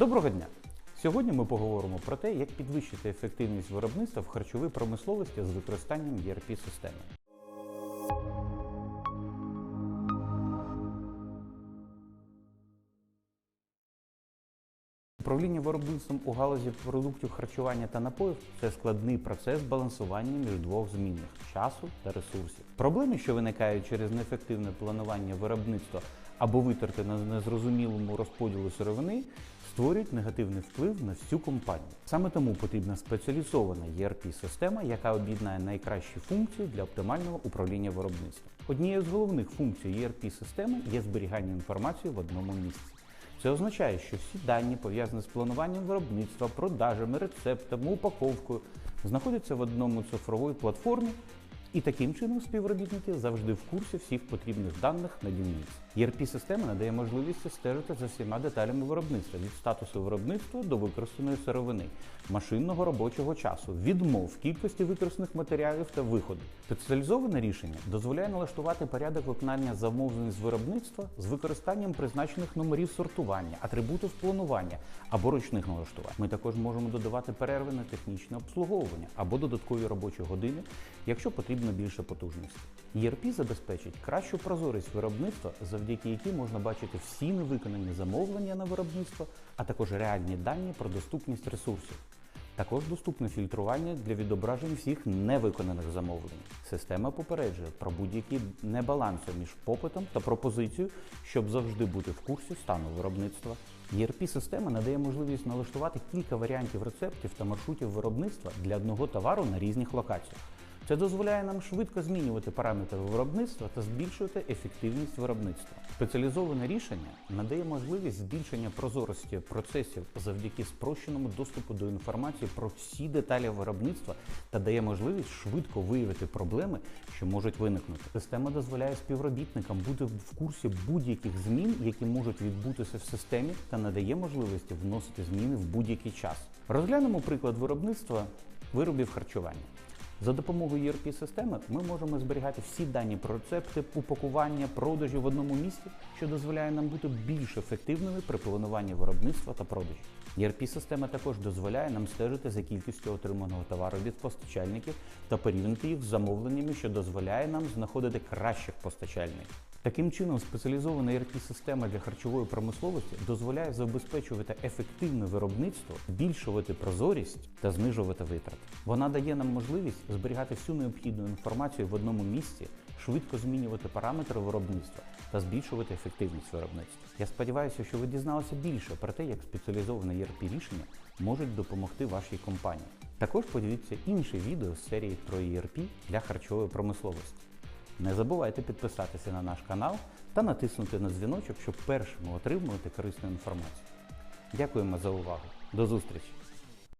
Доброго дня! Сьогодні ми поговоримо про те, як підвищити ефективність виробництва в харчовій промисловості з використанням ERP-системи. Управління виробництвом у галузі продуктів харчування та напоїв це складний процес балансування між двох змінних часу та ресурсів. Проблеми, що виникають через неефективне планування виробництва або витрати на незрозумілому розподілу сировини, створюють негативний вплив на всю компанію. Саме тому потрібна спеціалізована ERP-система, яка об'єднає найкращі функції для оптимального управління виробництвом. Однією з головних функцій ERP-системи є зберігання інформації в одному місці. Це означає, що всі дані, пов'язані з плануванням виробництва, продажами, рецептами, упаковкою, знаходяться в одному цифровій платформі, і таким чином співробітники завжди в курсі всіх потрібних даних на дільниці. ERP-система надає можливість стежити за всіма деталями виробництва від статусу виробництва до використаної сировини, машинного робочого часу, відмов, кількості використаних матеріалів та виходу. Спеціалізоване рішення дозволяє налаштувати порядок виконання замовлень з виробництва з використанням призначених номерів сортування, атрибутів планування або ручних налаштувань. Ми також можемо додавати перерви на технічне обслуговування або додаткові робочі години, якщо потрібно більше потужності. ERP забезпечить кращу прозорість виробництва, завдяки якій можна бачити всі невиконані замовлення на виробництво, а також реальні дані про доступність ресурсів. Також доступне фільтрування для відображень всіх невиконаних замовлень. Система попереджує про будь-які небаланси між попитом та пропозицією, щоб завжди бути в курсі стану виробництва. ERP-система надає можливість налаштувати кілька варіантів рецептів та маршрутів виробництва для одного товару на різних локаціях. Це дозволяє нам швидко змінювати параметри виробництва та збільшувати ефективність виробництва. Спеціалізоване рішення надає можливість збільшення прозорості процесів завдяки спрощеному доступу до інформації про всі деталі виробництва та дає можливість швидко виявити проблеми, що можуть виникнути. Система дозволяє співробітникам бути в курсі будь-яких змін, які можуть відбутися в системі, та надає можливості вносити зміни в будь-який час. Розглянемо приклад виробництва виробів харчування. За допомогою ERP-системи ми можемо зберігати всі дані про рецепти, упакування, продажі в одному місці, що дозволяє нам бути більш ефективними при плануванні виробництва та продажі. ERP-система також дозволяє нам стежити за кількістю отриманого товару від постачальників та порівняти їх з замовленнями, що дозволяє нам знаходити кращих постачальників. Таким чином, спеціалізована ERP-система для харчової промисловості дозволяє забезпечувати ефективне виробництво, збільшувати прозорість та знижувати витрати. Вона дає нам можливість зберігати всю необхідну інформацію в одному місці, швидко змінювати параметри виробництва та збільшувати ефективність виробництва. Я сподіваюся, що ви дізналися більше про те, як спеціалізоване ERP рішення можуть допомогти вашій компанії. Також подивіться інше відео з серії про ERP для харчової промисловості. Не забувайте підписатися на наш канал та натиснути на дзвіночок, щоб першими отримувати корисну інформацію. Дякуємо за увагу. До зустрічі!